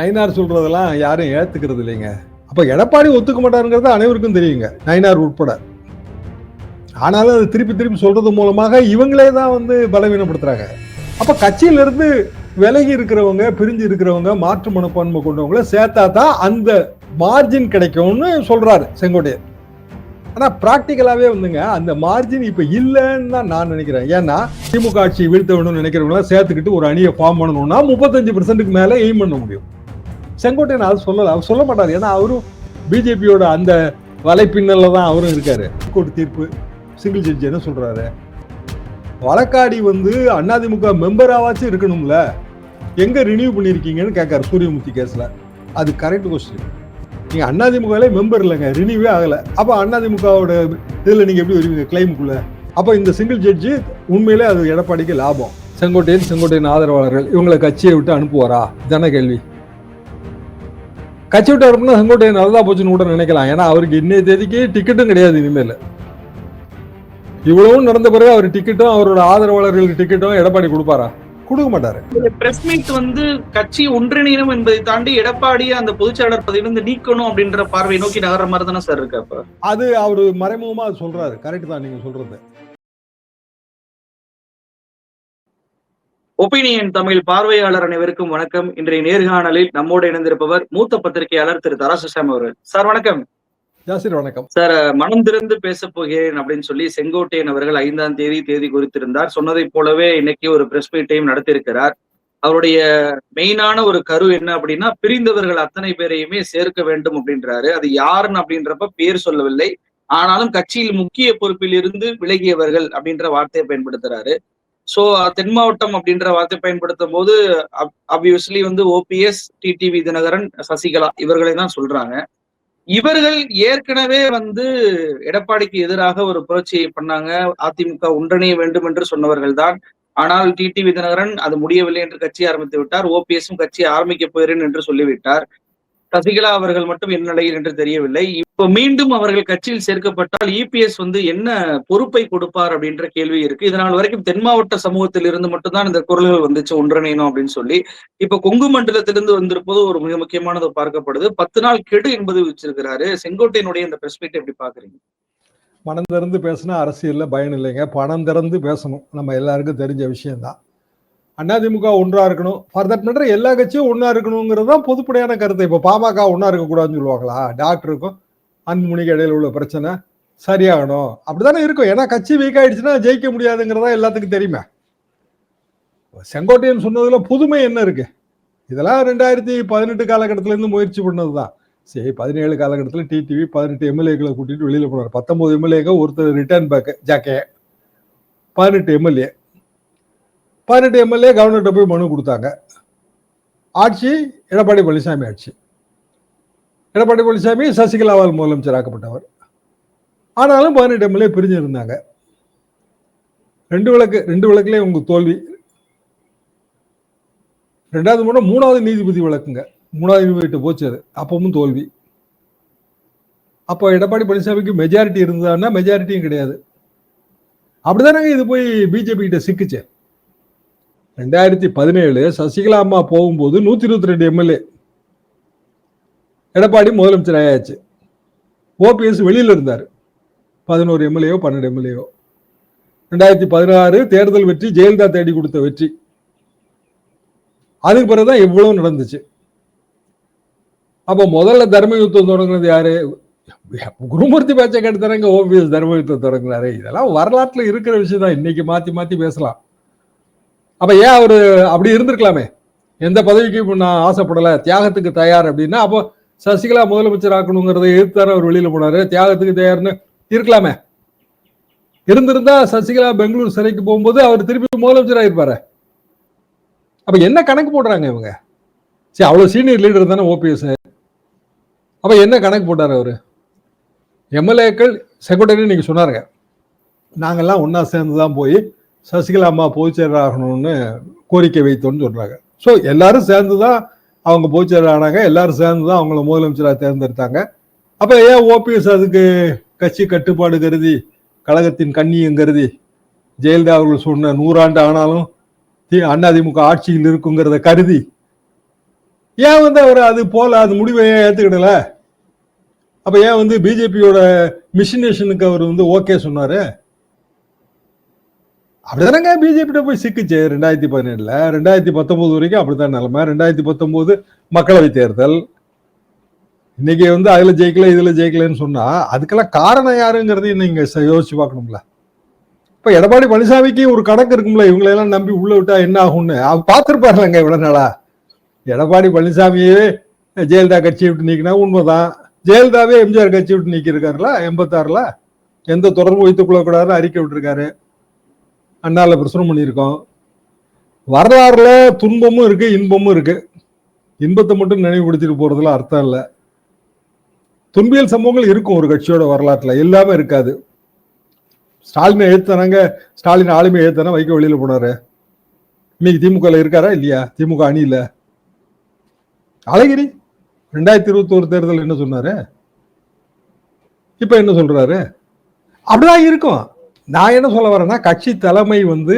நயினார் சொல்றதெல்லாம் யாரும் ஏத்துக்கிறது இல்லைங்க. அப்ப எடப்பாடி ஒத்துக்க மாட்டாருங்கிறது அனைவருக்கும் தெரியுங்க நயினார் உட்பட. ஆனாலும் அது திருப்பி திருப்பி சொல்றது மூலமாக இவங்களே தான் வந்து பலவீனப்படுத்துறாங்க. அப்ப கட்சியிலிருந்து விலகி இருக்கிறவங்க பிரிஞ்சு இருக்கிறவங்க மாற்று மனப்பான்மை கொண்டவங்கள சேர்த்தா தான் அந்த மார்ஜின் கிடைக்கும்னு சொல்றாரு செங்கோட்டையர் ஆனால் ப்ராக்டிக்கலாகவே வந்துங்க அந்த மார்ஜின் இப்போ இல்லைன்னு தான் நான் நினைக்கிறேன். ஏன்னா திமுக ஆட்சி வீழ்த்த வேணும்னு நினைக்கிறவங்களாம் சேர்த்துக்கிட்டு ஒரு அணியை ஃபார்ம் பண்ணணும்னா முப்பத்தஞ்சு பர்சன்ட்டுக்கு மேலே எய்ம் பண்ண முடியும். செங்கோட்டையன் அது சொல்லல. அவர் சொல்ல மாட்டார். ஏன்னா அவரும் பிஜேபியோட அந்த வலைப்பின்னல்ல தான் அவரும் இருக்காரு. கோர்ட் தீர்ப்பு சிங்கிள் ஜட்ஜி என்ன சொல்றாரு? வழக்காடி வந்து அதிமுக மெம்பராவாச்சும் இருக்கணும்ல. எங்க ரினியூ பண்ணிருக்கீங்கன்னு கேட்காரு சூரியமூர்த்தி கேஸ்ல. அது கரெக்ட் கொஸ்டின் நீங்க அதிமுகவிலே மெம்பர் இல்லைங்க. ரினியூவே ஆகல. அப்ப அதிமுகவோட இதுல நீங்க எப்படி வருவீங்க? கிளைமுக்குள்ள அப்ப இந்த சிங்கிள் ஜட்ஜி உண்மையிலே அது எடப்பாடிக்கு லாபம். செங்கோட்டையன் செங்கோட்டையன் ஆதரவாளர்கள் இவங்களை கட்சியை விட்டு அனுப்புவாரா? இதான கேள்வி. கட்சி விட்டு அனுப்புனா செங்கோட்டையன் நல்லதா போச்சுன்னு கூட நினைக்கலாம். ஏன்னா அவருக்கு இன்னைய தேதிக்கு டிக்கெட்டும் கிடையாது இனிமேல். இவ்வளவும் நடந்த பிறகு அவர் டிக்கெட்டும் அவரோட ஆதரவாளர்களுக்கு டிக்கெட்டும் எடப்பாடி கொடுப்பாரா? கொடுக்க மாட்டாரு. பிரஸ் மீட் வந்து கட்சி ஒன்றிணையணும் என்பதை தாண்டி எடப்பாடியை அந்த பொதுச்செயலாளர் பதவியிலிருந்து நீக்கணும் அப்படின்ற பார்வை நோக்கி நகர மாதிரி தானே சார் இருக்கு அப்ப? அது அவரு மறைமுகமா அது சொல்றாரு. கரெக்ட் தான் நீங்க சொல்றது. ஒப்பீனியன் தமிழ் பார்வையாளர் அனைவருக்கும் வணக்கம். இன்றைய நேர்காணலில் நம்மோடு இணைந்திருப்பவர் மூத்த பத்திரிகையாளர் திரு தராசுசாமி அவர்கள். சார் வணக்கம். வணக்கம். சார் மனம் திறந்து பேச போகிறேன் அப்படின்னு சொல்லி செங்கோட்டையன் அவர்கள் ஐந்தாம் தேதி தேதி குறித்திருந்தார். சொன்னதை போலவே இன்னைக்கு ஒரு பிரஸ் மீட்டையும் நடத்தியிருக்கிறார். அவருடைய மெயினான ஒரு கரு என்ன அப்படின்னா பிரிந்தவர்கள் அத்தனை பேரையுமே சேர்க்க வேண்டும் அப்படின்றாரு. அது யாருன்னு அப்படின்றப்ப பேர் சொல்லவில்லை. ஆனாலும் கட்சியில் முக்கிய பொறுப்பில் இருந்து விலகியவர்கள் அப்படின்ற வார்த்தையை பயன்படுத்துறாரு. சோ தென் மாவட்டம் அப்படின்ற வார்த்தை பயன்படுத்தும் போது அப்வியஸ்லி வந்து ஓபிஎஸ் டிடிவி தினகரன் சசிகலா இவர்களை தான் சொல்றாங்க. இவர்கள் ஏற்கனவே வந்து எடப்பாடிக்கு எதிராக ஒரு புரட்சியை பண்ணாங்க. அதிமுக ஒன்றிணைய வேண்டும் என்று சொன்னவர்கள் தான். ஆனால் டிடிவி தினகரன் அது முடியவில்லை என்று கட்சி ஆரம்பித்து விட்டார். ஓபிஎஸும் கட்சி ஆரம்பிக்க போகிறேன் என்று சொல்லிவிட்டார். சசிகலா அவர்கள் மட்டும் என்ன நிலையில் என்று தெரியவில்லை. இப்போ மீண்டும் அவர்கள் கட்சியில் சேர்க்கப்பட்டால் இபிஎஸ் வந்து என்ன பொறுப்பை கொடுப்பார் அப்படின்ற கேள்வி இருக்கு. இதனால் வரைக்கும் தென் மாவட்ட சமூகத்தில் இருந்து மட்டும்தான் இந்த குரல்கள் வந்துச்சு ஒன்றிணையணும் அப்படின்னு சொல்லி. இப்ப கொங்கு மண்டலத்திலிருந்து வந்திருப்பது ஒரு மிக முக்கியமானது பார்க்கப்படுது. பத்து நாள் கெடு என்பது வச்சிருக்கிறாரு. செங்கோட்டையினுடைய இந்த பிரஸ் எப்படி பாக்குறீங்க மனம் திறந்து பேசினா அரசியல்ல பயன் இல்லைங்க. பணம் திறந்து பேசணும். நம்ம எல்லாருக்கும் தெரிஞ்ச விஷயம்தான். அதிமுக ஒன்றா இருக்கணும். ஃபார் தட் மேட்டர் எல்லா கட்சியும் ஒன்றா இருக்கணுங்கிறது தான் பொதுப்படையான கருத்து. இப்போ பாமக ஒன்றா இருக்கக்கூடாதுன்னு சொல்லுவாங்களா? டாக்டருக்கும் அன்புமணிக்கு இடையில உள்ள பிரச்சனை. சரியாகணும். அப்படிதானே இருக்கும். ஏன்னா கட்சி வீக் ஆயிடுச்சுன்னா ஜெயிக்க முடியாதுங்கிறதா எல்லாத்துக்கும் தெரியுமே. செங்கோட்டையன் சொன்னதுல புதுமை என்ன இருக்கு? இதெல்லாம் ரெண்டாயிரத்தி பதினெட்டு காலகட்டத்துல இருந்து முயற்சி பண்ணது தான் சரி பதினேழு காலகட்டத்தில் டிடிவி பதினெட்டு எம்எல்ஏக்களை கூட்டிட்டு வெளியில போனார். பத்தொன்பது எம்எல்ஏங்க ஒருத்தர் ரிட்டர்ன் பேக் ஜாக்கே. பதினெட்டு எம்எல்ஏ பதினெட்டு எம்எல்ஏ கவர்னர்கிட்ட போய் மனு கொடுத்தாங்க. ஆட்சி எடப்பாடி பழனிசாமி ஆட்சி. எடப்பாடி பழனிசாமி சசிகலாவால் முதலமைச்சர் ஆக்கப்பட்டவர். ஆனாலும் பதினெட்டு எம்எல்ஏ பிரிஞ்சு இருந்தாங்க. ரெண்டு விளக்கு ரெண்டு விளக்குலேயே உங்கள் தோல்வி. ரெண்டாவது முறை மூணாவது நீதிபதி வழக்குங்க. மூணாவது நீதிபதி போச்சு அது. அப்பவும் தோல்வி. அப்போ எடப்பாடி பழனிசாமிக்கு மெஜாரிட்டி இருந்ததுன்னா மெஜாரிட்டியும் கிடையாது. அப்படிதானங்க இது போய் பிஜேபி கிட்ட சிக்கிச்சேன் ரெண்டாயிரத்தி பதினேழு சசிகலா அம்மா போகும்போது நூத்தி இருபத்தி ரெண்டு எம்எல்ஏ எடப்பாடி முதலமைச்சர் ஆயாச்சு ஓபிஎஸ் வெளியில் இருந்தார். பதினோரு எம்எல்ஏயோ பன்னெண்டு எம்எல்ஏயோ ரெண்டாயிரத்தி பதினாறு தேர்தல் வெற்றி ஜெயலலிதா தேடி கொடுத்த வெற்றி. அதுக்கு பிறகுதான் எவ்வளவு நடந்துச்சு. அப்போ முதல்ல தர்ம யுத்தம் தொடங்குனது யாரு? குருமூர்த்தி பேச்சை கேட்டுதானங்க ஓபிஎஸ் தர்ம யுத்தம் தொடங்கினாரு. இதெல்லாம் வரலாற்றுல இருக்கிற விஷயம் தான் இன்னைக்கு மாத்தி மாத்தி பேசலாம். அப்ப ஏன் அவர் அப்படி இருந்திருக்கலாமே? எந்த பதவிக்கும் நான் ஆசைப்படலை. தியாகத்துக்கு தயார் அப்படின்னா அப்போ சசிகலா முதலமைச்சர் ஆக்கணுங்கிறத எதிர்த்தாரு அவர் வெளியில போனாரு. தியாகத்துக்கு தயார்னு இருக்கலாமே. இருந்திருந்தா சசிகலா பெங்களூர் சிறைக்கு போகும்போது அவர் திருப்பி முதலமைச்சர் ஆயிருப்பாரு. அப்ப என்ன கணக்கு போடுறாங்க இவங்க? சரி அவ்வளவு சீனியர் லீடர் தானே ஓபிஎஸ் அப்ப என்ன கணக்கு போட்டார் அவரு? எம்எல்ஏக்கள் செக்ரட்டரி நீங்க சொன்னாருங்க. நாங்கெல்லாம் ஒன்னா சேர்ந்து தான் போய் சசிகலா அம்மா பொதுச்செயலர் ஆகணும்னு கோரிக்கை வைத்தோம்னு சொல்கிறாங்க ஸோ எல்லாரும் சேர்ந்து தான் அவங்க பொதுச்செயலர் ஆனாங்க. எல்லாரும் சேர்ந்து தான் அவங்கள முதலமைச்சராக தேர்ந்தெடுத்தாங்க. அப்போ ஏன் ஓபிஎஸ் அதுக்கு கட்சி கட்டுப்பாடு கருதி கழகத்தின் கண்ணியம் கருதி ஜெயலலிதா அவர்கள் சொன்ன நூறாண்டு ஆனாலும் அதிமுக ஆட்சியில் இருக்குங்கிறத கருதி ஏன் வந்து அவர் அது போல அது முடிவை ஏன் ஏற்றுக்கிடல அப்போ ஏன் வந்து பிஜேபியோட மிஷினேஷனுக்கு அவர் வந்து ஓகே சொன்னார்? அப்படிதானங்க பிஜேபி போய் சிக்குச்சு ரெண்டாயிரத்தி பதினேழுல ரெண்டாயிரத்தி பத்தொன்பது வரைக்கும் அப்படித்தான் நிலைமை. ரெண்டாயிரத்தி பத்தொன்பது மக்களவை தேர்தல். இன்னைக்கு வந்து அதுல ஜெயிக்கல இதுல ஜெயிக்கலன்னு சொன்னா அதுக்கெல்லாம் காரணம் யாருங்கிறதையும் நீங்க யோசிச்சு பார்க்கணும்ல. இப்ப எடப்பாடி பழனிசாமிக்கு ஒரு கணக்கு இருக்கும்ல இவங்களெல்லாம் நம்பி உள்ள விட்டா என்ன ஆகும்னு. அவர் பார்த்துருப்பாருலங்க இவ்வளவு நாளா. எடப்பாடி பழனிசாமியே ஜெயலலிதா கட்சியை விட்டு நீக்கினா உண்மைதான். ஜெயலலிதாவே எம்ஜிஆர் கட்சி விட்டு நீக்கியிருக்காருல எண்பத்தாறுல. எந்த தொடர்பு வைத்துக் கொள்ளக்கூடாதுன்னு அறிக்கை விட்டுருக்காரு. அண்ணால பிரசுரம் பண்ணியிருக்கோம். வரலாறுல துன்பமும் இருக்கு இன்பமும் இருக்கு. இன்பத்தை மட்டும் நினைவுபடுத்திட்டு போறதுல அர்த்தம் இல்லை. துன்பியல் சம்பவங்கள் இருக்கும் ஒரு கட்சியோட வரலாற்றுல எல்லாமே இருக்காது. ஸ்டாலினை ஏத்தானாங்க ஸ்டாலின் ஆளுமை ஏத்தானா வைக்க வெளியில போனாரு. இன்னைக்கு திமுக இருக்காரா இல்லையா? திமுக அணி இல்ல. அழகிரி ரெண்டாயிரத்தி இருபத்தி ஒரு தேர்தல் என்ன சொன்னாரு? இப்ப என்ன சொல்றாரு? அப்படிதான் இருக்கும். நான் என்ன சொல்ல வரேன்னா கட்சி தலைமை வந்து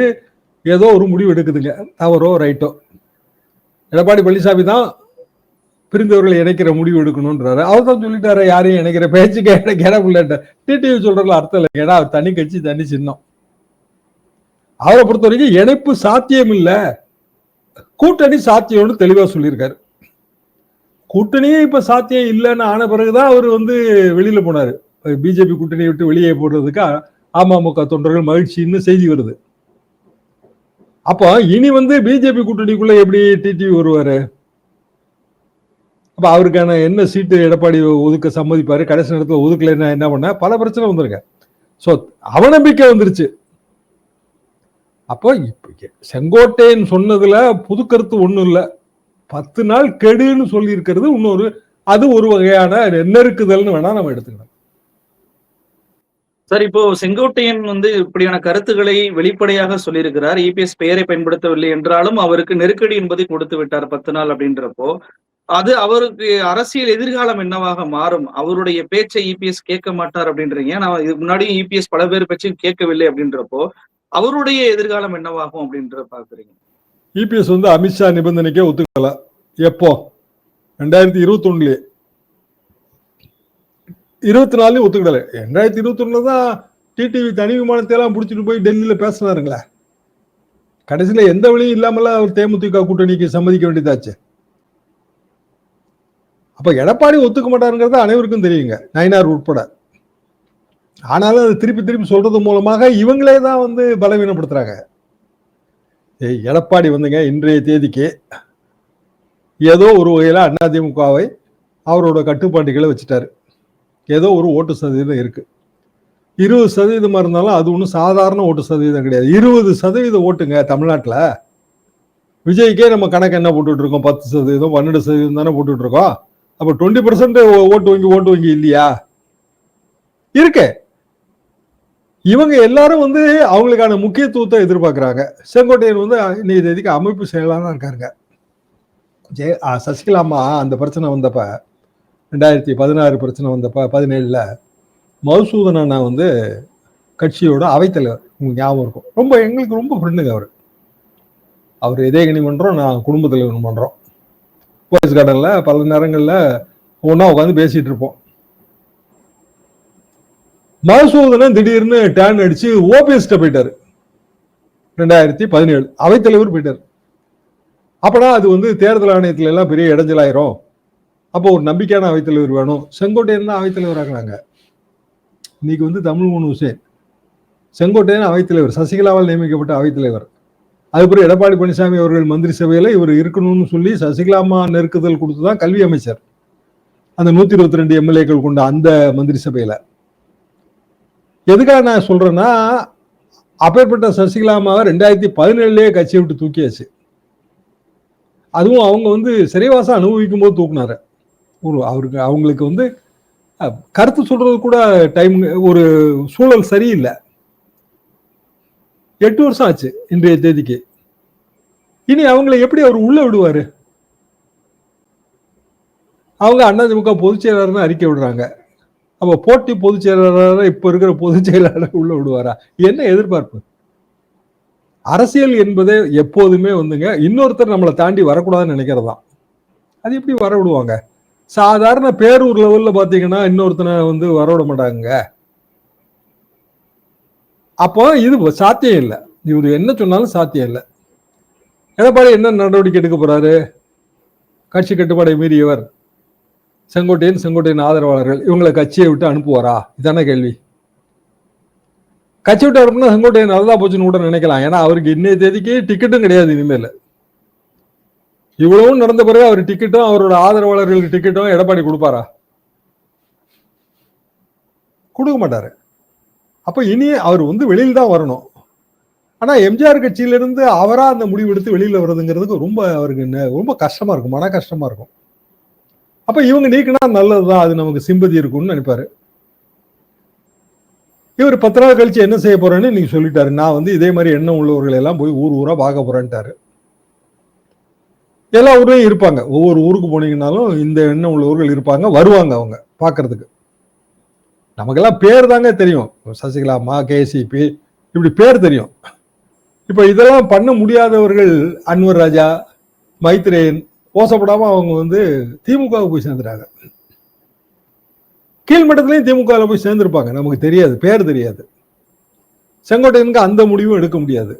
ஏதோ ஒரு முடிவு எடுக்குதுங்க. தவறோ ரைட்டோ. எடப்பாடி பழனிசாமி தான் பிரிந்தவர்களை இணைக்கிற முடிவு எடுக்கணும்ன்றாரு. அவர் தான் சொல்லிட்டாரு யாரையும் இணைக்கிற பேச்சுக்கு எனக்கு இடம் டிடிவி சொல்றதுல அர்த்தம் இல்லை ஏன்னா அவர் தனி கட்சி தனி சின்னம். அவரை பொறுத்த வரைக்கும் இணைப்பு சாத்தியம் இல்லை. கூட்டணி சாத்தியம்னு தெளிவாக சொல்லியிருக்காரு. கூட்டணியே இப்போ சாத்தியம் இல்லைன்னு ஆன பிறகுதான் அவர் வந்து வெளியில போனார். பிஜேபி கூட்டணியை விட்டு வெளியே போடுறதுக்கு அமமுக தொண்டர்கள் மகிழ்ச்சின்னு செய்தி வருது. அப்போ இனி வந்து பிஜேபி கூட்டணிக்குள்ள எப்படி டிடிவி வருவாரு? அப்ப அவருக்கான என்ன சீட்டு எடப்பாடி ஒதுக்க சம்மதிப்பாரு? கடைசி நேரத்தில் ஒதுக்கலைன்னா என்ன பண்ண? பல பிரச்சனை வந்திருக்க. சோ அவநம்பிக்கை வந்துருச்சு. அப்போ இப்ப செங்கோட்டையன் சொன்னதுல புது கருத்து ஒண்ணும் இல்ல. பத்து நாள் கெடுன்னு சொல்லியிருக்கிறது இன்னொரு அது ஒரு வகையான நெருக்குதல்னு வேணா நம்ம எடுத்துக்கணும் சார் இப்போ செங்கோட்டையன் வந்து இப்படியான கருத்துக்களை வெளிப்படையாக சொல்லியிருக்கிறார். இபிஎஸ் பெயரை பயன்படுத்தவில்லை என்றாலும் அவருக்கு நெருக்கடி என்பதை கொடுத்து விட்டார் பத்து நாள் அப்படின்றப்போ. அது அவருக்கு அரசியல் எதிர்காலம் என்னவாக மாறும்? அவருடைய பேச்சை இபிஎஸ் கேட்க மாட்டார் அப்படின்றீங்க. நான் இதுக்கு முன்னாடி இபிஎஸ் பல பேர் பேச்சையும் கேட்கவில்லை அப்படின்றப்போ அவருடைய எதிர்காலம் என்னவாகும் அப்படின்ற பாக்குறீங்க இபிஎஸ் வந்து அமித்ஷா நிபந்தனைக்கே ஒத்துக்கல. எப்போ? ரெண்டாயிரத்தி இருபத்தி ஒண்ணுலயே இருபத்தி நாலுலயும் ஒத்துக்கிடல ரெண்டாயிரத்தி இருபத்தி ஒண்ணுல தான் டிடிவி தனி விமானத்தை எல்லாம் பிடிச்சிட்டு போய் டெல்லியில பேசினாருங்களே. கடைசியில எந்த வழியும் இல்லாமல அவர் தேமுதிக கூட்டணிக்கு சம்மதிக்க வேண்டியதாச்சு. அப்ப எடப்பாடி ஒத்துக்க மாட்டாருங்கிறது அனைவருக்கும் தெரியுங்க நயினார் உட்பட. ஆனாலும் அது திருப்பி திருப்பி சொல்றது மூலமாக இவங்களே தான் வந்து பலவீனப்படுத்துறாங்க. ஏய், எடப்பாடி வந்துங்க இன்றைய தேதிக்கு ஏதோ ஒரு வகையில் அதிமுகவை அவரோட கட்டுப்பாட்டுகளை வச்சுட்டாரு. ஏதோ ஒரு ஓட்டு சதவீதம் இருக்குது இருபது சதவீதமாக இருந்தாலும் அது ஒன்றும் சாதாரண ஓட்டு சதவீதம் கிடையாது. இருபது சதவீத ஓட்டுங்க தமிழ்நாட்டில். விஜய்க்கே நம்ம கணக்கு என்ன போட்டுட்டு இருக்கோம் பத்து சதவீதம் பன்னெண்டு சதவீதம் தானே போட்டுட்டு இருக்கோம் அப்போ டுவெண்ட்டி பர்சன்ட் ஓட்டு வங்கி ஓட்டு வங்கி இல்லையா? இருக்கு. இவங்க எல்லாரும் வந்து அவங்களுக்கான முக்கியத்துவத்தை எதிர்பார்க்குறாங்க. செங்கோட்டையன் வந்து இன்னைக்கு தேதிக்கு அமைப்பு செயலாளராக இருக்காருங்க. ஜெய சசிகலாமா அந்த பிரச்சனை வந்தப்ப ரெண்டாயிரத்தி பதினாறு பிரச்சனை வந்தப்போ பதினேழில் மதுசூதன் அண்ணா வந்து கட்சியோட அவைத்தலைவர். உங்களுக்கு ஞாபகம் இருக்கும். ரொம்ப எங்களுக்கு ரொம்ப ஃப்ரெண்டுங்க அவர். அவர் இதயகனி பண்ணுறோம் நான் குடும்ப தலைவர் பண்ணுறோம் போலீஸ் கார்டனில் பல நேரங்களில் ஒன்றா உட்காந்து பேசிகிட்டு இருப்போம். மதுசூதனன் திடீர்னு டேன் அடித்து ஓபிஎஸ்ட போயிட்டார். ரெண்டாயிரத்தி பதினேழு. அவைத்தலைவர் போயிட்டார். அப்பனா அது வந்து தேர்தல் ஆணையத்துல எல்லாம் பெரிய இடைஞ்சலாயிரும். அப்போ ஒரு நம்பிக்கையான அவைத்தலைவர் வேணும். செங்கோட்டையன் தான் அவைத்தலைவர் ஆக்குனாங்க இன்னைக்கு வந்து தமிழ் முன் ஹுசேன் செங்கோட்டையன் அவைத்தலைவர் சசிகலாவால் நியமிக்கப்பட்ட அவைத்தலைவர் அதுக்கப்புறம் எடப்பாடி பழனிசாமி அவர்கள் மந்திரி சபையில் இவர் இருக்கணும்னு சொல்லி சசிகலாமா நெருக்குதல் கொடுத்து தான் கல்வி அமைச்சர். அந்த நூற்றி இருபத்தி ரெண்டு எம்எல்ஏக்கள் கொண்ட அந்த மந்திரி சபையில். எதுக்காக நான் சொல்கிறேன்னா அப்பேற்பட்ட சசிகலாமாவை ரெண்டாயிரத்தி பதினேழுலயே கட்சியை விட்டு தூக்கியாச்சு. அதுவும் அவங்க வந்து சிறைவாசம் அனுபவிக்கும் போது தூக்குனாரு. அவருக்கு அவங்களுக்கு வந்து கருத்து சொல்றது கூட டைம் ஒரு சூழல் சரியில்லை. எட்டு வருஷம் ஆச்சு இன்றைய தேதிக்கு. இனி அவங்களை எப்படி அவர் உள்ள விடுவாரு? அவங்க அதிமுக பொதுச் செயலாளர்னு அறிக்கை விடுறாங்க. அப்ப போட்டி பொதுச் செயலாளராக இப்ப இருக்கிற பொதுச் செயலாளர் உள்ள விடுவாரா? என்ன எதிர்பார்ப்பு? அரசியல் என்பதே எப்போதுமே வந்துங்க இன்னொருத்தர் நம்மளை தாண்டி வரக்கூடாதுன்னு நினைக்கிறதா அது எப்படி வர விடுவாங்க? சாதாரண பேரூர் லெவல்ல பாத்தீங்கன்னா இன்னொருத்தனை வந்து வரவிட மாட்டாங்க. அப்போ இது சாத்தியம் இல்லை. இவர் என்ன சொன்னாலும் சாத்தியம் இல்லை. எடப்பாடி என்ன நடவடிக்கை எடுக்க போறாரு? கட்சி கட்டுப்பாடை மீறியவர் செங்கோட்டையன் செங்கோட்டையன் ஆதரவாளர்கள். இவங்களை கட்சியை விட்டு அனுப்புவாரா? இதான கேள்வி. கட்சி விட்டு அனுப்புனா செங்கோட்டையன் நல்லதா போச்சுன்னு கூட நினைக்கலாம். ஏன்னா அவருக்கு இன்னைய தேதிக்கு டிக்கெட்டும் கிடையாது இனிமேல். இவ்வளவும் நடந்த பிறகு அவர் டிக்கெட்டும் அவரோட ஆதரவாளர்களுக்கு டிக்கெட்டும் எடப்பாடி கொடுப்பாரா? கொடுக்க மாட்டாரு. அப்ப இனி அவர் வந்து வெளியில் தான் வரணும். ஆனா எம்ஜிஆர் கட்சியிலிருந்து அவரா அந்த முடிவு எடுத்து வெளியில வர்றதுங்கிறதுக்கு ரொம்ப அவருக்கு நெ- ரொம்ப கஷ்டமா இருக்கும் மன கஷ்டமா இருக்கும். அப்ப இவங்க நீக்கினா நல்லதுதான் அது நமக்கு சிம்பதி இருக்கும்னு நினைப்பாரு. இவர் பத்து நாள் கழிச்சு என்ன செய்ய போறேன்னு நீங்க சொல்லிட்டாரு. நான் வந்து இதே மாதிரி எண்ணம் உள்ளவர்களை எல்லாம் போய் ஊர் ஊரா பார்க்க போறேன்ட்டாரு. எல்லா ஊர்லேயும் இருப்பாங்க. ஒவ்வொரு ஊருக்கு போனீங்கன்னாலும் இந்த எண்ணம் உள்ளவர்கள் இருப்பாங்க வருவாங்க அவங்க பார்க்கறதுக்கு நமக்கெல்லாம் பேர் தாங்க தெரியும். சசிகலா அம்மா கேசிபி இப்படி பேர் தெரியும். இப்போ இதெல்லாம் பண்ண முடியாதவர்கள் அன்வர் ராஜா மைத்ரேயன் ஓசப்படாமல் அவங்க வந்து திமுகவுக்கு போய் சேர்ந்துட்டாங்க. கீழ்மட்டத்துலேயும் திமுகவில் போய் சேர்ந்துருப்பாங்க. நமக்கு தெரியாது பேர் தெரியாது. செங்கோட்டையனுக்கு அந்த முடிவும் எடுக்க முடியாது.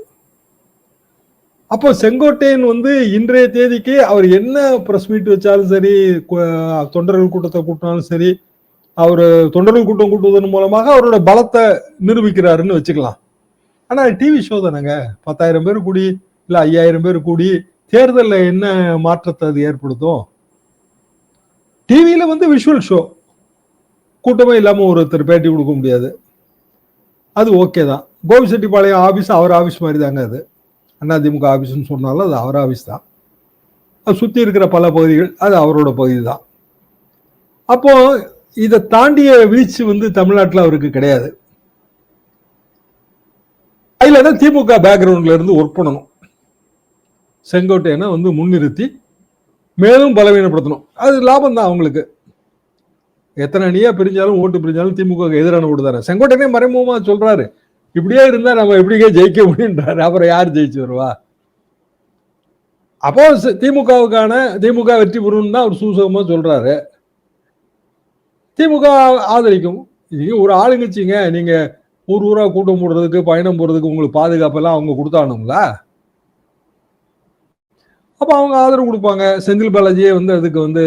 அப்போ செங்கோட்டையன் வந்து இன்றைய தேதிக்கு அவர் என்ன பிரஸ் மீட் வச்சாலும் சரி தொண்டர்கள் கூட்டத்தை கூட்டினாலும் சரி அவர் தொண்டர்கள் கூட்டம் கூட்டுவதன் மூலமாக அவரோட பலத்தை நிரூபிக்கிறாருன்னு வச்சுக்கலாம். ஆனால் டிவி ஷோ தானேங்க. பத்தாயிரம் பேர் கூடி இல்லை ஐயாயிரம் பேர் கூடி தேர்தலில் என்ன மாற்றத்தை அது ஏற்படுத்தும்? டிவியில் வந்து விஷுவல் ஷோ கூட்டமே இல்லாமல் ஒருத்தர் பேட்டி கொடுக்க முடியாது. அது ஓகே தான். கோபிச்செட்டிப்பாளையம் ஆஃபீஸ் அவர் ஆஃபீஸ் மாதிரி தாங்க அது. அதிமுக ஆபீஸ்னு சொன்னாலும் அது அவர் ஆஃபீஸ் தான். அது சுற்றி இருக்கிற பல பகுதிகள் அது அவரோட பகுதி தான். அப்போது இதை தாண்டிய வீழ்ச்சி வந்து தமிழ்நாட்டில் அவருக்கு கிடையாது. அதில் தான் திமுக பேக்ரவுண்ட்ல இருந்து ஒர்க் பண்ணணும். செங்கோட்டையனை வந்து முன்னிறுத்தி மேலும் பலவீனப்படுத்தணும். அது லாபம் தான் அவங்களுக்கு. எத்தனை அணியாக பிரிஞ்சாலும் ஓட்டு பிரிஞ்சாலும் திமுக எதிரான ஓட்டு தானே. செங்கோட்டையனே மறைமுகமாக சொல்கிறாரு இப்படியே இருந்தா நம்ம எப்படிங்க ஜெயிக்க முடியுன்றாரு அப்புறம் யார் ஜெயிச்சு வருவா? அப்போ திமுகவுக்கான திமுக வெற்றி பெறும்னு தான் அவர் சூசகமாக சொல்கிறாரு திமுக ஆதரிக்கும். நீங்க ஒரு ஆளுங்கச்சிங்க நீங்கள் ஊர் ஊராக கூட்டம் போடுறதுக்கு பயணம் போடுறதுக்கு உங்களுக்கு பாதுகாப்பெல்லாம் அவங்க கொடுத்தானுங்களா? அப்போ அவங்க ஆதரவு கொடுப்பாங்க. செந்தில் பாலாஜியே வந்து அதுக்கு வந்து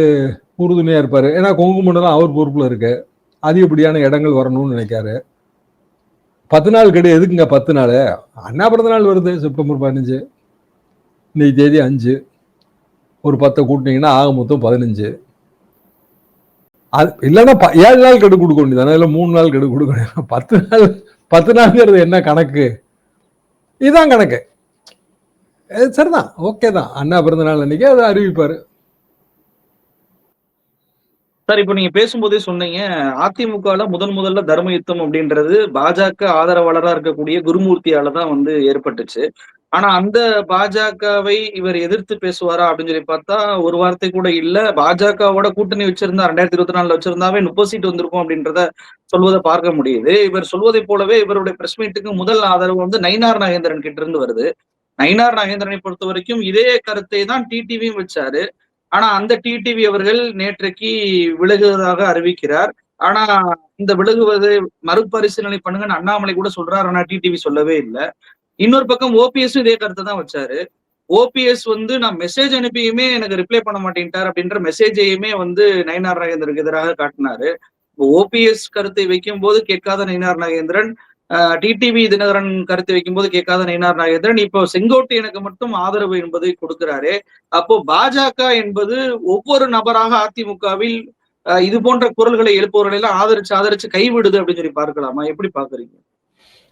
உறுதுணையாக இருப்பார். ஏன்னா கொங்கு மண்டலம் அவர் பொறுப்பில் இருக்குது அதிகப்படியான இடங்கள் வரணும்னு நினைக்காரு. பத்து நாள் கெடு எதுக்குங்க பத்து நாள்? அண்ணா பிறந்த நாள் வருது செப்டம்பர் பதினஞ்சு. இன்னைக்கு தேதி அஞ்சு. ஒரு பத்தை கூட்டினீங்கன்னா ஆக மொத்தம் பதினஞ்சு. அது இல்லைன்னா ப- ஏழு நாள் கெடு கொடுக்க வேண்டியது இல்லை மூணு நாள் கெடு கொடுக்க வேண்டியது பத்து நாள் பத்து நாள்ங்கிறது என்ன கணக்கு? இதுதான் கணக்கு. சரிதான் ஓகே தான் அண்ணா பிறந்த நாள் அன்னைக்கு அதை அறிவிப்பாரு. சார் இப்போ நீங்க பேசும்போதே சொன்னீங்க அதிமுகல முதன் முதல்ல தர்ம யுத்தம் அப்படின்றது பாஜக ஆதரவாளரா இருக்கக்கூடிய குருமூர்த்தியால தான் வந்து ஏற்பட்டுச்சு. ஆனா அந்த பாஜகவை இவர் எதிர்த்து பேசுவாரா அப்படின்னு சொல்லி பார்த்தா ஒரு வார்த்தை கூட இல்ல. பாஜகவோட கூட்டணி வச்சிருந்தா ரெண்டாயிரத்தி இருபத்தி நாலுல வச்சிருந்தாவே முப்பது சீட் வந்திருக்கும் அப்படின்றத சொல்வதை பார்க்க முடியுது. இவர் சொல்வதை போலவே இவருடைய பிரஸ் மீட்டுக்கு முதல் ஆதரவு வந்து நயினார் நாகேந்திரன் கிட்ட இருந்து வருது. நயினார் நாகேந்திரனை பொறுத்த வரைக்கும் இதே கருத்தை தான் டிடிவியும் வச்சாரு. ஆனா அந்த டிடிவி அவர்கள் நேற்றைக்கு விலகுவதாக அறிவிக்கிறார். ஆனா இந்த விலகுவது மறுபரிசீலனை பண்ணுங்கன்னு அண்ணாமலை கூட சொல்றாரு ஆனா டிடிவி சொல்லவே இல்லை. இன்னொரு பக்கம் ஓபிஎஸ் இதே கருத்தை தான் வச்சாரு. ஓபிஎஸ் வந்து நான் மெசேஜ் அனுப்பியுமே எனக்கு ரிப்ளை பண்ண மாட்டேன்ட்டார் அப்படின்ற மெசேஜையுமே வந்து நயினார் நாகேந்திரனுக்கு எதிராக காட்டினாரு. ஓபிஎஸ் கருத்தை வைக்கும் போது கேட்காத நயினார் நாகேந்திரன் டிடிவி தினகரன் கருத்தை வைக்கும்போது கேட்காத நயினார் நாகேந்திரன். இப்போ செங்கோட்டையனுக்கு மட்டும் ஆதரவு என்பதை கொடுக்கிறாரு. அப்போ பாஜக என்பது ஒவ்வொரு நபராக அதிமுகவில் இது போன்ற குரல்களை எழுப்புவர்களை எல்லாம் ஆதரிச்சு ஆதரிச்சு கைவிடுது அப்படின்னு சொல்லி பார்க்கலாமா? எப்படி பாக்குறீங்க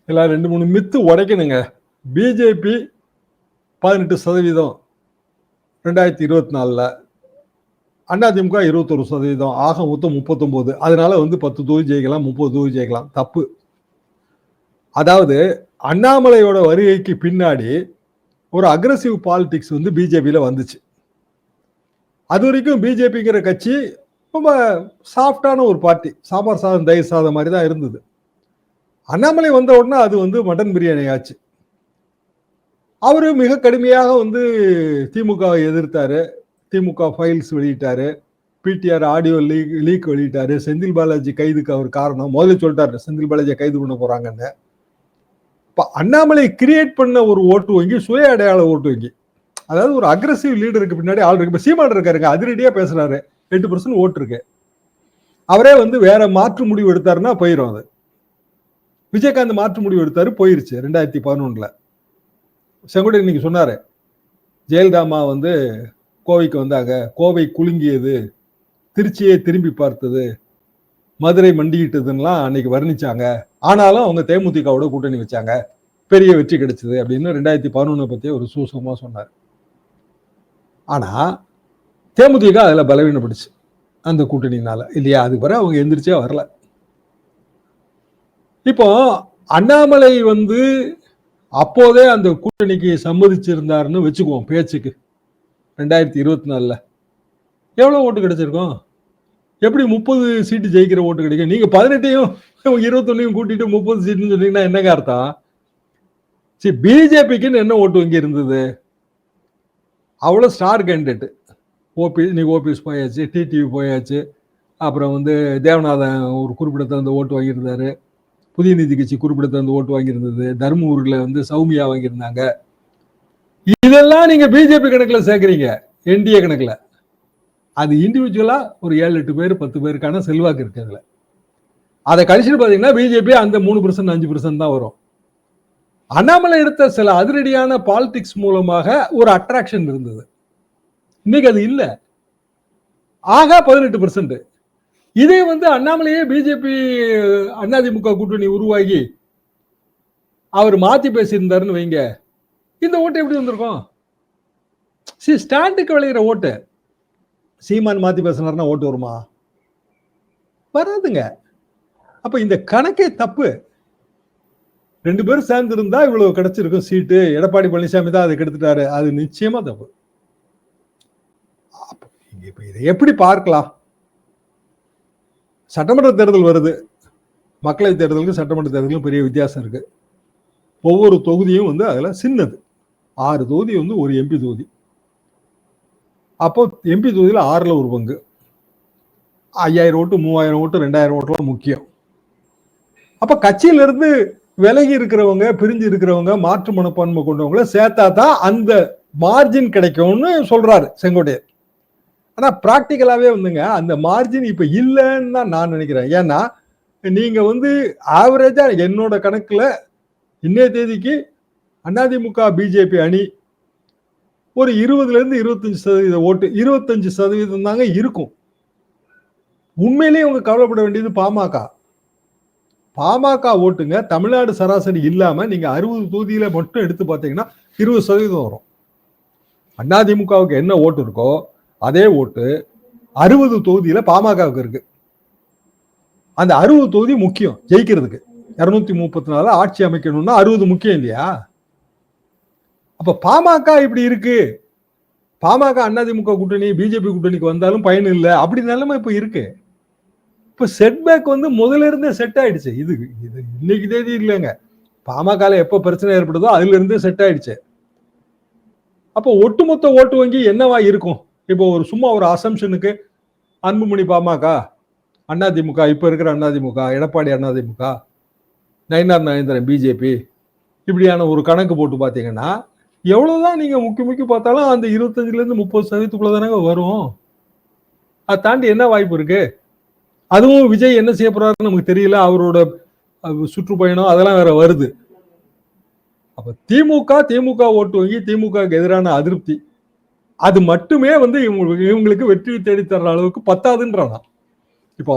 எல்லாம் ரெண்டு மூணு மித்து உடைக்கணுங்க. பிஜேபி பதினெட்டு சதவீதம் ரெண்டாயிரத்தி இருபத்தி நாலில் அதிமுக இருபத்தொரு சதவீதம் ஆக மொத்தம் முப்பத்தொம்போது. அதனால வந்து பத்து தொகுதி ஜெயிக்கலாம் முப்பது தொகுதி ஜெயிக்கலாம். தப்பு. அதாவது அண்ணாமலையோட வருகைக்கு பின்னாடி ஒரு அக்ரசிவ் பாலிடிக்ஸ் வந்து பிஜேபியில் வந்துச்சு. அது வரைக்கும் பிஜேபிங்கிற கட்சி ரொம்ப சாஃப்டான ஒரு பார்ட்டி சாம்பார் சாதம் தயிர் சாதம் மாதிரி தான் இருந்தது. அண்ணாமலை வந்த உடனே அது வந்து மட்டன் பிரியாணி ஆச்சு. அவர் மிக கடுமையாக வந்து திமுகவை எதிர்த்தார். திமுக ஃபைல்ஸ் வெளியிட்டார். பிடிஆர் ஆடியோ லீக் லீக் வெளியிட்டார். செந்தில் பாலாஜி கைதுக்கு அவர் காரணம். முதல்ல சொல்லிட்டாரு செந்தில் பாலாஜியை கைது பண்ண போகிறாங்கன்னு இப்போ அண்ணாமலை கிரியேட் பண்ண ஒரு ஓட்டு வங்கி சுய அடையாள ஓட்டு வங்கி. அதாவது ஒரு அக்ரஸிவ் லீடருக்கு பின்னாடி ஆள் இருக்கு. இப்ப சீமான் இருக்காருங்க அதிரடியாக பேசுறாரு. எட்டு பர்சன்ட் ஓட்டு இருக்கு. அவரே வந்து வேற மாற்று முடிவு எடுத்தாருன்னா போயிடும் அது. விஜயகாந்த் மாற்று முடிவு எடுத்தாரு போயிருச்சு ரெண்டாயிரத்தி பதினொன்றில் செங்கோட்டை இன்னைக்கு சொன்னாரு ஜெயலலிதாமா வந்து கோவைக்கு வந்தாங்க. கோவை குலுங்கியது திருச்சியை திரும்பி பார்த்தது. மதுரை மண்டிக்கிட்டதுன்னெலாம் அன்னைக்கு வர்ணிச்சாங்க. ஆனாலும் அவங்க தேமுதிகவோட கூட்டணி வச்சாங்க. பெரிய வெற்றி கிடைச்சது அப்படின்னு ரெண்டாயிரத்தி பதினொன்று பற்றி ஒரு சூசகமாக சொன்னார். ஆனால் தேமுதிக அதில் பலவீனப்படுச்சு அந்த கூட்டணினால இல்லையா? அதுக்கு பிறகு அவங்க எந்திரிச்சே வரல. இப்போ அண்ணாமலை வந்து அப்போதே அந்த கூட்டணிக்கு சம்மதிச்சிருந்தாருன்னு வச்சுக்குவோம் பேச்சுக்கு. ரெண்டாயிரத்தி இருபத்தி நாலில். எவ்வளோ ஓட்டு கிடைச்சிருக்கோம்? எப்படி முப்பது சீட்டு ஜெயிக்கிற ஓட்டு கிடைக்கும்? நீங்க பதினெட்டையும் இருபத்தொன்னையும் கூட்டிட்டு முப்பது சீட்டுன்னு சொன்னீங்கன்னா என்னங்க அர்த்தம்? சரி பிஜேபிக்குன்னு என்ன ஓட்டு வங்கி இருந்தது? அவ்வளோ ஸ்டார் கேண்டிடேட் ஓபி இன்னைக்கு ஓபிஎஸ் போயாச்சு டிடிவி போயாச்சு. அப்புறம் வந்து தேவநாதன் ஒரு குறிப்பிடத்தகுந்த ஓட்டு வாங்கியிருந்தாரு. புதிய நீதி கட்சி குறிப்பிடத்தகுந்த ஓட்டு வாங்கியிருந்தது. தருமபுரியில் வந்து சௌமியா வாங்கியிருந்தாங்க. இதெல்லாம் நீங்க பிஜேபி கணக்கில் சேர்க்குறீங்க. என்டிஏ கணக்கில். அது இண்டிவிஜுவலாக ஒரு ஏழு எட்டு பேர் பத்து பேருக்கான செல்வாக்கு இருக்கு அதில். அதை கழிச்சுட்டு பார்த்தீங்கன்னா பிஜேபி அந்த மூணு பர்சன்ட் அஞ்சு பர்சன்ட் தான் வரும். அண்ணாமலை எடுத்த சில அதிரடியான பாலிடிக்ஸ் மூலமாக ஒரு அட்ராக்ஷன் இருந்தது. இன்னைக்கு அது இல்லை. ஆகா பதினெட்டு பர்சன்ட் இதே வந்து அண்ணாமலையே பிஜேபி அதிமுக கூட்டணி உருவாகி அவர் மாத்தி பேசியிருந்தாருன்னு வைங்க. இந்த ஓட்டு எப்படி வந்திருக்கும்? சி ஸ்டாண்டுக்கு விளையிற ஓட்டு. சீமான் மாத்தி பேசினார்னா ஓட்டு வருமா? வராதுங்க. அப்ப இந்த கணக்கே தப்பு. ரெண்டு பேரும் சேர்ந்து இருந்தா இவ்வளவு கிடைச்சிருக்கும் சீட்டு. எடப்பாடி பழனிசாமி தான் அதை கெடுத்துட்டாரு. அது நிச்சயமா தப்பு. இதை எப்படி பார்க்கலாம்? சட்டமன்ற தேர்தல் வருது. மக்களவைத் தேர்தலுக்கும் சட்டமன்ற தேர்தலுக்கும் பெரிய வித்தியாசம் இருக்கு. ஒவ்வொரு தொகுதியும் வந்து அதில் சின்னது. ஆறு தொகுதி வந்து ஒரு எம்பி தொகுதி. அப்போ எம்பி தொகுதியில் ஆறில் ஒரு பங்கு. ஐயாயிரம் ஓட்டு மூவாயிரம் ஓட்டு ரெண்டாயிரம் ஓட்டுலாம் முக்கியம். அப்போ கட்சியிலிருந்து விலகி இருக்கிறவங்க பிரிஞ்சு இருக்கிறவங்க மாற்று மனப்பான்மை கொண்டவங்கள சேர்த்தா தான் அந்த மார்ஜின் கிடைக்கும்னு சொல்றாரு செங்கோட்டையர். ஆனால் ப்ராக்டிக்கலாகவே வந்துங்க அந்த மார்ஜின் இப்போ இல்லைன்னு தான் நான் நினைக்கிறேன். ஏன்னா நீங்கள் வந்து ஆவரேஜாக என்னோட கணக்கில் இன்னைய தேதிக்கு அதிமுக பிஜேபி அணி ஒரு இருபதுல இருந்து இருபத்தஞ்சு சதவீத ஓட்டு இருபத்தஞ்சு சதவீதம் தாங்க இருக்கும். உண்மையிலேயே அவங்க கவலைப்பட வேண்டியது பாமக. பாமக ஓட்டுங்க தமிழ்நாடு சராசரி இல்லாம நீங்க அறுபது தொகுதியில மட்டும் எடுத்து பார்த்தீங்கன்னா இருபது சதவீதம் வரும். அதிமுகவுக்கு என்ன ஓட்டு இருக்கோ அதே ஓட்டு அறுபது தொகுதியில பாமகவுக்கு இருக்கு. அந்த அறுபது தொகுதி முக்கியம் ஜெயிக்கிறதுக்கு. இருநூத்தி முப்பத்தி நாலு ஆட்சி அமைக்கணும்னா அறுபது முக்கியம் இல்லையா? அப்ப பாமக இப்படி இருக்கு. பாமக அதிமுக கூட்டணி பிஜேபி கூட்டணிக்கு வந்தாலும் பயன் இல்லை. அப்படி நிலைமை இப்ப இருக்கு. இப்ப செட்பேக் வந்து முதல்ல இருந்தே செட் ஆயிடுச்சு. இது இது இன்னைக்கு தேதி இல்லைங்க. பாமகல எப்ப பிரச்சனை ஏற்படுதோ அதுல இருந்தே செட் ஆயிடுச்சு. அப்போ ஒட்டுமொத்த ஓட்டு வங்கி என்னவா இருக்கும்? இப்போ ஒரு சும்மா ஒரு அசம்ஷனுக்கு அன்புமணி பாமக அதிமுக இப்ப இருக்கிற அதிமுக எடப்பாடி அதிமுக நயினார் நரேந்திரன் பிஜேபி இப்படியான ஒரு கணக்கு போட்டு பார்த்தீங்கன்னா எவ்வளவுதான் நீங்க முக்கி முக்கி பார்த்தாலும் அந்த இருபத்தஞ்சுல இருந்து முப்பது சதவீதத்துக்குள்ள தானங்க வரும். அதை தாண்டி என்ன வாய்ப்பு இருக்கு? அதுவும் விஜய் என்ன செய்ய போறாருன்னு நமக்கு தெரியல. அவரோட சுற்றுப்பயணம் அதெல்லாம் வேற வருது. அப்ப திமுக திமுக ஓட்டு வங்கி திமுக எதிரான அதிருப்தி. அது மட்டுமே வந்து இவங்களுக்கு இவங்களுக்கு வெற்றி தேடி தர்ற அளவுக்கு பத்தாதுன்றான் இப்போ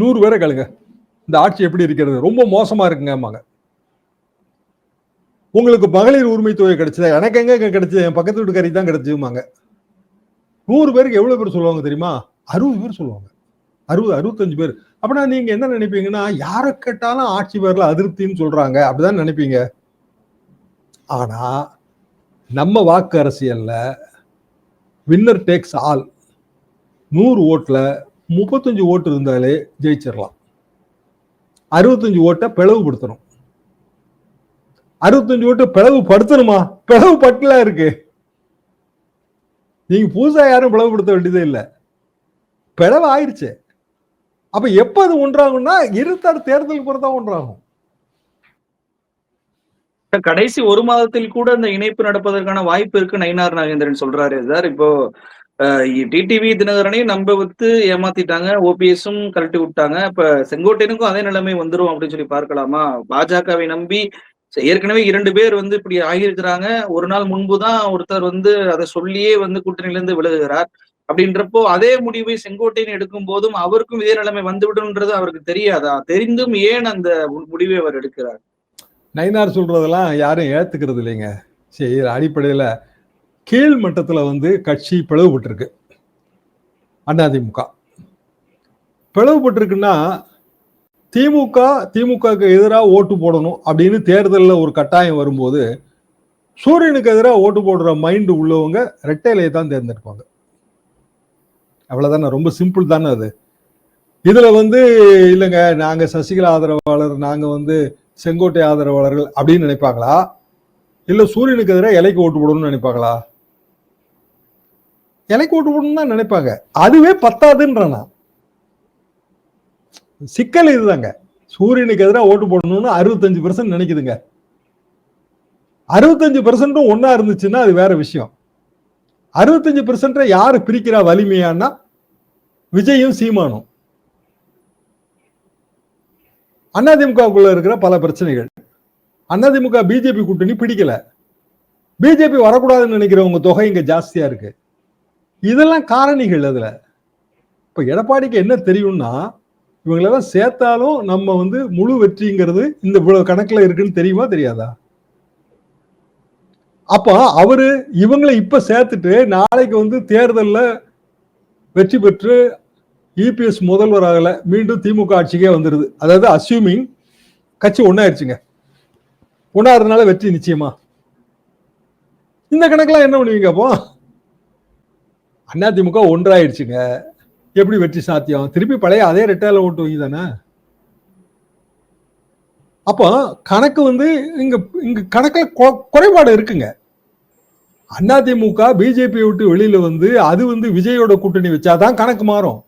நூறு பேரை கேளுங்க. இந்த ஆட்சி எப்படி இருக்கிறது? ரொம்ப மோசமா இருக்குங்க உங்களுக்கு மகளிர் உரிமை தொகை கிடைச்சதா? எனக்கு எங்க கிடைச்சது? என் பக்கத்து வீட்டுக்காரி தான் கிடைச்சதுமாங்க நூறு பேருக்கு எவ்வளவு பேர் சொல்லுவாங்க தெரியுமா? அறுபது பேர் சொல்லுவாங்க. அறுபது அறுபத்தஞ்சு பேர். அப்படின்னா நீங்க என்ன நினைப்பீங்கன்னா யாரை கேட்டாலும் ஆட்சி பேர்ல அதிருப்தின்னு சொல்றாங்க. அப்படிதான் நினைப்பீங்க. ஆனா நம்ம வாக்கு அரசியல்ல வின்னர் டேக்ஸ் ஆல் நூறு ஓட்டுல முப்பத்தஞ்சு ஓட்டு இருந்தாலே ஜெயிச்சிடலாம் அறுபத்தஞ்சு ஓட்டை பிளவுபடுத்தணும். அறுபத்தஞ்சு ஓட்டு பிளவு படுத்தணுமா பிளவு பட்டலா இருக்கு. நீங்க புதுசா யாரும் பிளவுபடுத்த வேண்டியதே இல்லை. பிளவு ஆயிருச்சு அப்ப எப்ப அது ஒன்றாகும்னா இருத்தார் தேர்தலுக்கு பிறகு தான் ஒன்றாகும். கடைசி ஒரு மாதத்தில் கூட இந்த இணைப்பு நடப்பதற்கான வாய்ப்பு இருக்கு நயினார் நாகேந்திரன் சொல்றாரு. சார் இப்போ டிடிவி தினகரனையும் நம்ப வித்து ஏமாத்திட்டாங்க. ஓபிஎஸும் கழட்டி விட்டாங்க. இப்ப செங்கோட்டையனுக்கும் அதே நிலைமை வந்துரும் அப்படின்னு சொல்லி பார்க்கலாமா? பாஜகவை நம்பி ஏற்கனவே இரண்டு பேர் வந்து இப்படி ஆகியிருக்கிறாங்க. ஒரு நாள் முன்புதான் ஒருத்தர் வந்து அதை சொல்லியே வந்து கூட்டணியிலிருந்து விலகுகிறார். அப்படின்றப்போ அதே முடிவை செங்கோட்டையன் எடுக்கும் போதும் அவருக்கும் இதே நிலைமை வந்துவிடும்ன்றது அவருக்கு தெரியாதா? தெரிந்தும் ஏன் அந்த முடிவை அவர் எடுக்கிறார்? நயினார் சொல்றதெல்லாம் யாரும் ஏத்துக்கிறது இல்லைங்க. சரி அடிப்படையில் கீழ் மட்டத்தில் வந்து கட்சி பிளவுபட்டிருக்கு. அதிமுக பிளவுபட்டிருக்குன்னா திமுக திமுகவுக்கு எதிராக ஓட்டு போடணும் அப்படின்னு தேர்தலில் ஒரு கட்டாயம் வரும்போது சூரியனுக்கு எதிராக ஓட்டு போடுற மைண்டு உள்ளவங்க ரெட்டையிலையை தான் தேர்ந்தெடுப்பாங்க. அவ்வளோதானே ரொம்ப சிம்பிள் தானே அது. இதில் வந்து இல்லைங்க நாங்கள் சசிகலா ஆதரவாளர் நாங்கள் வந்து செங்கோட்டை ஆதரவாளர்கள் அப்படின்னு நினைப்பாங்களா? இல்லை சூரியனுக்கு எதிராக இலைக்கு ஓட்டு போடணும்னு நினைப்பாங்களா? இலைக்கு ஓட்டு போடணும்னு தான் நினைப்பாங்க. அதுவே பத்தாதுன்றனா? சிக்கல் இதுதாங்க. சூரியனுக்கு எதிராக ஓட்டு போடணும்னு அறுபத்தஞ்சு பெர்சன்ட் நினைக்குதுங்க. அறுபத்தஞ்சு பெர்சன்ட்டும் ஒன்னா இருந்துச்சுன்னா அது வேற விஷயம். அறுபத்தஞ்சு பெர்சன்ட் யாரு பிரிக்கிறா வலிமையான்னா விஜயும் சீமானும். அதிமுகவுக்குள்ள இருக்கிற பல பிரச்சனைகள். அதிமுக பிஜேபி கூட்டணி பிடிக்கல. பிஜேபி வரக்கூடாதுன்னு நினைக்கிறவங்க தொகை இங்க ஜாஸ்தியா இருக்கு. இதெல்லாம் காரணிகள் அதுல. இப்ப எடப்பாடிக்கு என்ன தெரியும்னா இவங்களெல்லாம் சேர்த்தாலும் நம்ம வந்து முழு வெற்றிங்கிறது இந்த இவ்வளவு கணக்குல இருக்குன்னு தெரியுமா தெரியாதா? அப்போ அவரு இவங்களை இப்ப சேர்த்துட்டு நாளைக்கு வந்து தேர்தலில் வெற்றி பெற்று இபிஎஸ் முதல்வர் ஆகல மீண்டும் திமுக ஆட்சிக்கே வந்துடுது அதாவது அசியூமிங் கட்சி ஒன்னாயிருச்சுங்க ஒன்னாகிறதுனால வெற்றி நிச்சயமா. இந்த கணக்கெல்லாம் என்ன பண்ணுவீங்க அப்போ? அதிமுக ஒன்றாயிருச்சுங்க. எப்படி வெற்றி சாத்தியம்? திருப்பி பழைய அதே ரெட்டையில ஓட்டு வங்கி தானே? அப்போ கணக்கு வந்து இங்க இங்க கணக்குல கொ- குறைபாடு இருக்குங்க. அதிமுக பிஜேபி விட்டு வெளியில வந்து அது வந்து விஜயோட கூட்டணி வச்சாதான் கணக்கு மாறும்.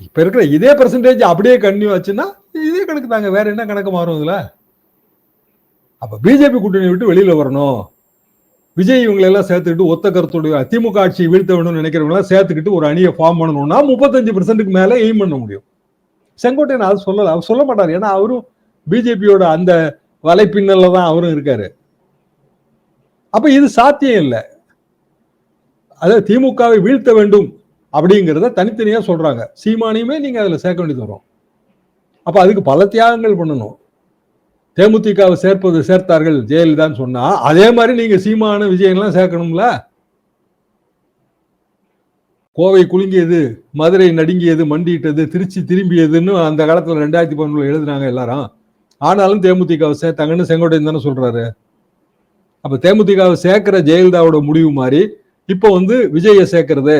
இப்ப இருக்கிற இதே பெர்சன்டேஜ் அப்படியே கன்னியூ ஆச்சுன்னா இதே கணக்கு தாங்க. வேற என்ன கணக்கு மாறும் இதுல? அப்ப பிஜேபி கூட்டணி விட்டு வெளியில வரணும். விஜய் இவங்களெல்லாம் சேர்த்துக்கிட்டு ஒத்த கருத்துடைய திமுக ஆட்சியை வீழ்த்த வேணும்னு நினைக்கிறவங்களாம் சேர்த்துக்கிட்டு ஒரு அணியை ஃபார்ம் பண்ணணும்னா முப்பத்தஞ்சு பர்சன்ட்டுக்கு மேலே எய்ம் பண்ண முடியும். செங்கோட்டையன் அது சொல்லல. அவர் சொல்ல மாட்டார். ஏன்னா அவரும் பிஜேபியோட அந்த வலைப்பின்னல்ல தான் அவரும் இருக்காரு. அப்ப இது சாத்தியம் இல்லை. அதாவது திமுகவை வீழ்த்த வேண்டும் அப்படிங்கிறத தனித்தனியா சொல்றாங்க. சீமானியுமே நீங்க அதுல சேர்க்க வேண்டியது வரும். அப்ப அதுக்கு பல தியாகங்கள் பண்ணணும். தேமுதிகவை சேர்ப்பது சேர்த்தார்கள் ஜெயலலிதான்னு சொன்னா அதே மாதிரி நீங்க சீமான விஜயன்லாம் சேர்க்கணும்ல? கோவை குலுங்கியது மதுரை நடுங்கியது மண்டிட்டது திருச்சி திரும்பியதுன்னு அந்த காலத்தில் ரெண்டாயிரத்தி பதினொன்று எழுதுனாங்க எல்லாரும். ஆனாலும் தேமுதிகவை சேர்த்தாங்கன்னு செங்கோட்டையன் தானே சொல்றாரு. அப்ப தேமுதிகவை சேர்க்கிற ஜெயலலிதாவோட முடிவு மாதிரி இப்போ வந்து விஜய சேர்க்கறது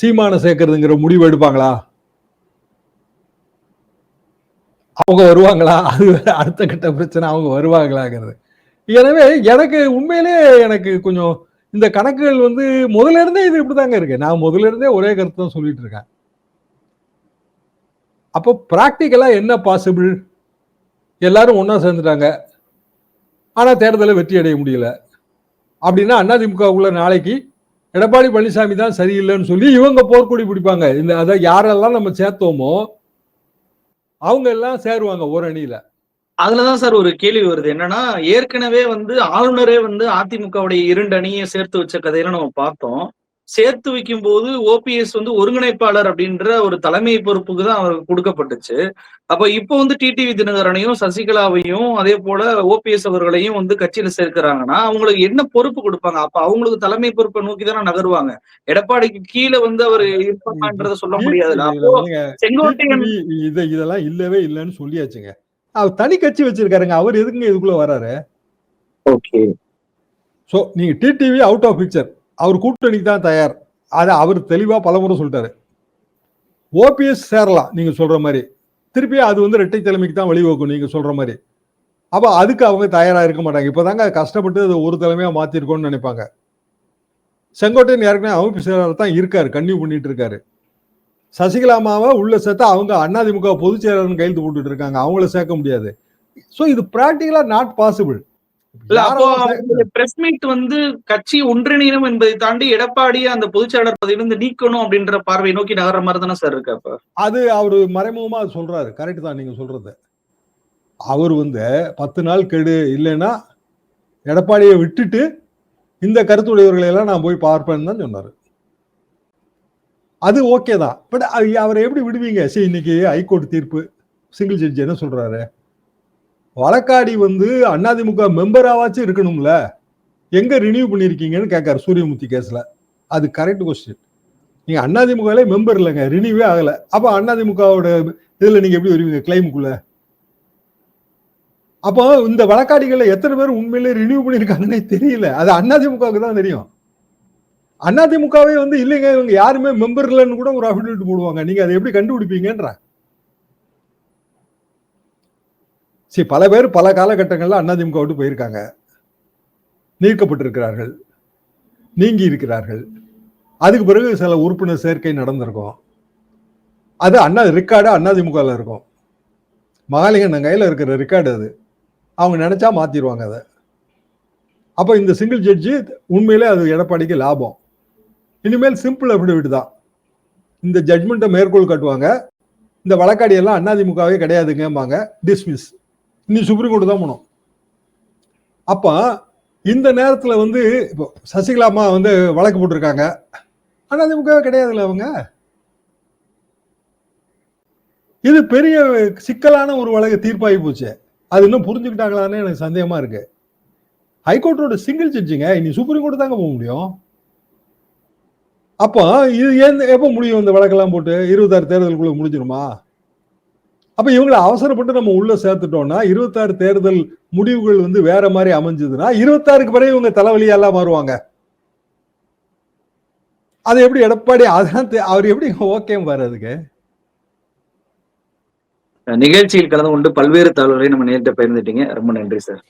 சீமான சேர்க்கறதுங்கிற முடிவு எடுப்பாங்களா? அவங்க வருவாங்களா? அது அடுத்த கட்ட பிரச்சனை. அவங்க வருவாங்களாங்கிறது. எனவே எனக்கு உண்மையிலே எனக்கு கொஞ்சம் இந்த கணக்குகள் வந்து முதல்ல இருந்தே இது இப்படிதாங்க இருக்கு. நான் முதல்ல இருந்தே ஒரே கருத்து தான் சொல்லிட்டு இருக்கேன். அப்போ ப்ராக்டிக்கலா என்ன பாசிபிள் எல்லாரும் ஒன்றா சேர்ந்துட்டாங்க. ஆனால் தேர்தலில் வெற்றி அடைய முடியல. அப்படின்னா அதிமுகவுக்குள்ள நாளைக்கு எடப்பாடி பழனிசாமி தான் சரியில்லைன்னு சொல்லி இவங்க போர்க்குடி பிடிப்பாங்க. இந்த அதை யாரெல்லாம் நம்ம சேர்த்தோமோ அவங்க எல்லாம் சேருவாங்க ஒரு அணியில. அதுலதான் சார் ஒரு கேள்வி வருது. என்னன்னா ஏற்கனவே வந்து ஆளுநரே வந்து அதிமுகவுடைய இரண்டு அணியை சேர்த்து வச்ச கதையெல்லாம் நம்ம பார்த்தோம். சேர்த்து வைக்கும் போது ஓபிஎஸ் வந்து ஒருங்கிணைப்பாளர் அப்படின்ற ஒரு தலைமை பொறுப்புக்கு தான் அவருக்கு கொடுக்கப்பட்டுச்சு. அப்ப இப்போ வந்து டிடிவி தினகரனையும் சசிகலாவையும் அதே போல ஓபிஎஸ் அவர்களையும் வந்து கட்சியில சேர்க்கிறாங்கன்னா அவங்களுக்கு என்ன பொறுப்பு கொடுப்பாங்க? அப்ப அவங்களுக்கு தலைமை பொறுப்பை நோக்கி தானே நகருவாங்க. எடப்பாடிக்கு கீழே வந்து அவர் இருப்பாங்கன்றத சொல்ல முடியாதுல்ல அப்போ செங்கோட்டையன் இத இதெல்லாம் இல்லவே இல்லைன்னு சொல்லியாச்சுங்க. அவர் தனி கட்சி வச்சிருக்காருங்க. அவர் எதுக்குங்க இதுக்குள்ள வராரு? ஓகே. சோ நீங்க டிடிவி அவுட் ஆஃப் பிக்சர் அவர் கூட்டணிக்கு தான் தயார். அதை அவர் தெளிவாக பலமுறை சொல்லிட்டாரு. ஓபிஎஸ் சேரலாம் நீங்கள் சொல்கிற மாதிரி. திருப்பி அது வந்து ரெட்டை தலைமைக்கு தான் வழிவகுக்கும் நீங்கள் சொல்கிற மாதிரி. அப்போ அதுக்கு அவங்க தயாராக இருக்க மாட்டாங்க. இப்போ தாங்க கஷ்டப்பட்டு அது ஒரு தலைமையாக மாற்றிருக்கோன்னு நினைப்பாங்க. செங்கோட்டையன் ஏற்கனவே அமைப்பு செயலாளர் தான் இருக்காரு கன்னியூ பண்ணிட்டு இருக்காரு. சசிகலாமாவை உள்ள சேர்த்தா அவங்க அதிமுக பொதுச் செயலாளர்னு கையெழுத்து போட்டுட்டு இருக்காங்க. அவங்கள சேர்க்க முடியாது. ஸோ இது ப்ராக்டிக்கலாக நாட் பாசிபிள் இல்ல அப்போ பிரஸ் மீட் வந்து கட்சி ஒன்றிணையணும் என்பதை தாண்டி எடப்பாடியை அந்த பொதுச்செயலாளர் பதவியிலிருந்து நீக்கணும் அப்படின்ற பார்வை நோக்கி நகர்ற மாதிரி தானே சார் இருக்கு அப்ப? அது அவரு மறைமுகமா சொல்றாரு. கரெக்ட் தான் நீங்க சொல்றது. அவர் வந்து பத்து நாள் கெடு இல்லைன்னா எடப்பாடியை விட்டுட்டு இந்த கருத்துடையவர்களை எல்லாம் நான் போய் பார்ப்பேன்னு தான் சொன்னாரு. அது ஓகே தான். பட் அவரை எப்படி விடுவீங்க? சரி இன்னைக்கு ஹைகோர்ட் தீர்ப்பு. சிங்கிள் ஜட்ஜ் என்ன சொல்றாரு? வழக்காடி வந்து அதிமுக மெம்பராவாச்சும் இருக்கணும்ல. எங்க ரினியூ பண்ணியிருக்கீங்கன்னு கேட்காரு சூரியமூர்த்தி கேஸ்ல. அது கரெக்ட் கொஸ்டின் நீங்க அதிமுகலே மெம்பர் இல்லைங்க ரினியூவே ஆகல. அப்ப அதிமுகவோட இதுல நீங்க எப்படி வருவீங்க கிளைமுக்குள்ள அப்போ இந்த வழக்காடிகள்ல எத்தனை பேர் உண்மையிலே ரினியூ பண்ணியிருக்காங்கன்னே தெரியல. அது அதிமுகவுக்கு தான் தெரியும். அதிமுகவே வந்து இல்லைங்க இவங்க யாருமே மெம்பர் இல்லைன்னு கூட ஒரு அஃபிடேவிட் போடுவாங்க. நீங்க அதை எப்படி கண்டுபிடிப்பீங்கன்ற. சரி பல பேர் பல காலகட்டங்களில் அண்ணாதிமுக விட்டு போயிருக்காங்க. நீக்கப்பட்டிருக்கிறார்கள் நீங்கி இருக்கிறார்கள். அதுக்கு பிறகு சில உறுப்பினர் சேர்க்கை நடந்திருக்கும். அது அண்ணா ரெக்கார்டு அண்ணாதிமுகவில் இருக்கும். மகாலிங்கண்ணன் கையில் இருக்கிற ரெக்கார்டு அது. அவங்க நினச்சா மாற்றிடுவாங்க அதை. அப்போ இந்த சிங்கிள் ஜட்ஜி உண்மையிலே அது எடப்பாடிக்கு லாபம். இனிமேல் சிம்பிள் அஃபிடவிட் தான். இந்த ஜட்மெண்ட்டை மேற்கோள் காட்டுவாங்க. இந்த வழக்காடி எல்லாம் கிடையாதுங்கம்பாங்க. டிஸ்மிஸ் இனி சுப்ரீம் கோர்ட்டு தான் போகணும் அப்போ இந்த நேரத்தில் வந்து இப்போ சசிகலாமா வந்து வழக்கு போட்டிருக்காங்க. ஆனால் அதிமுகவே கிடையாதுல்ல அவங்க? இது பெரிய சிக்கலான ஒரு வழக்கு தீர்ப்பாகி போச்சு. அது இன்னும் புரிஞ்சுக்கிட்டாங்களான்னு எனக்கு சந்தேகமாக இருக்கு. ஹைகோர்ட்டோட சிங்கிள் ஜட்ஜிங்க இனி சுப்ரீம் கோர்ட் தாங்க போக முடியும். அப்போ இது ஏன் எப்போ முடியும் இந்த வழக்கெல்லாம் போட்டு? இருபத்தாறு தேர்தலுக்குள்ளே முடிஞ்சிருமா? அப்ப இவங்களை அவசரப்பட்டு நம்ம உள்ள சேர்த்துட்டோம்னா இருபத்தாறு தேர்தல் முடிவுகள் வந்து வேற மாதிரி அமைஞ்சதுன்னா இருபத்தாறுக்கு பிறகு இவங்க தலைவலியெல்லாம் மாறுவாங்க. அது எப்படி எடப்பாடி அதான் அவர் எப்படி ஓகே வர்றதுக்கு நிகழ்ச்சியில் கலந்து கொண்டு பல்வேறு தகவல்களை நம்ம நேரிட்ட பகிர்ந்துட்டீங்க. ரொம்ப நன்றி சார்.